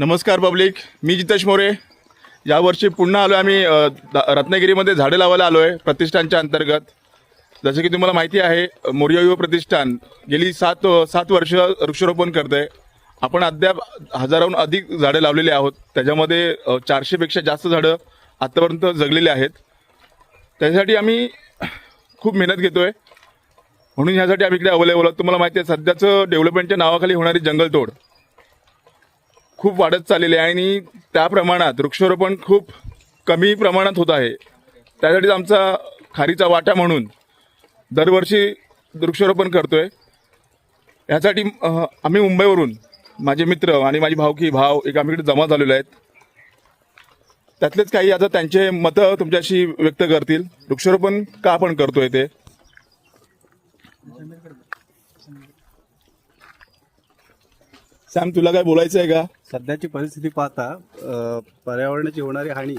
नमस्कार पब्लिक. मी जितेश मोरे. यावर्षी पुन्हा आलो आम्ही द- रत्नागिरीमध्ये झाडे लावायला आलो आहे प्रतिष्ठानच्या अंतर्गत. जसं की तुम्हाला माहिती आहे मोर्या युवा प्रतिष्ठान गेली सात सात वर्ष वृक्षारोपण करत आहे आपण अद्याप हजाराहून अधिक झाडे लावलेली आहोत. त्याच्यामध्ये चारशेपेक्षा जास्त झाडं आत्तापर्यंत जगलेली आहेत. त्यासाठी आम्ही खूप मेहनत घेतो आहे म्हणून ह्यासाठी आम्ही इकडे अवेलेबल आहोत तुम्हाला माहिती आहे सध्याचं डेव्हलपमेंटच्या नावाखाली होणारी जंगलतोड. खूप वाढत चाललेली आहे आणि त्या प्रमाणात वृक्षारोपण खूप कमी प्रमाणात होत आहे. त्यासाठीच आमचा खारीचा वाटा म्हणून दरवर्षी वृक्षारोपण करतो यासाठी ह्यासाठी आम्ही मुंबईवरून माझे मित्र आणि माझी भावकी भाव एक जमा झालेले आहेत. त्यातलेच काही आता त्यांचे मतं तुमच्याशी व्यक्त करतील. वृक्षारोपण का आपण करतोय ते? सॅम तुला काय बोलायचं आहे का? सध्याची परिस्थिती पाहता पर्यावरणाची होणारी हानी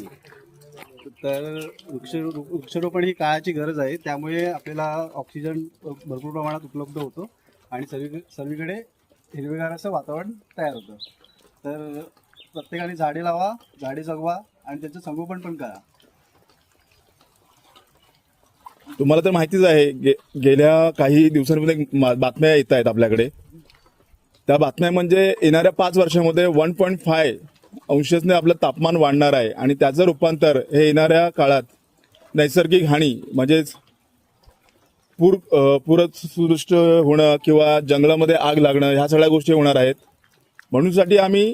तर वृक्ष वृक्षारोपण ही काळाची गरज आहे. त्यामुळे आपल्याला ऑक्सिजन भरपूर प्रमाणात उपलब्ध होतो आणि सर्व सर्वीकडे हिरवेगार असं वातावरण तयार होतं. तर प्रत्येकाने झाडे लावा झाडे जगवा आणि त्याचं संगोपन पण करा. तुम्हाला तर माहितीच आहे गे, गेल्या काही दिवसांमध्ये बातम्या येत आहेत आपल्याकडे. त्या बातम्या म्हणजे येणाऱ्या पाच वर्षामध्ये वन पॉईंट फाय अंशाने आपलं तापमान वाढणार आहे आणि त्याचं रूपांतर हे येणाऱ्या काळात नैसर्गिक हानी म्हणजेच पूर पूरसृष्ट होणं किंवा जंगलामध्ये आग लागणं ह्या सगळ्या गोष्टी होणार आहेत. म्हणूनसाठी आम्ही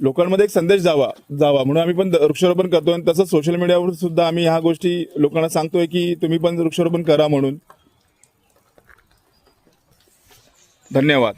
लोकांमध्ये एक संदेश जावा जावा. म्हणून आम्ही पण वृक्षारोपण करतोय आणि तसंच सोशल मीडियावर सुद्धा आम्ही ह्या गोष्टी लोकांना सांगतोय की तुम्ही पण वृक्षारोपण करा म्हणून. धन्यवाद.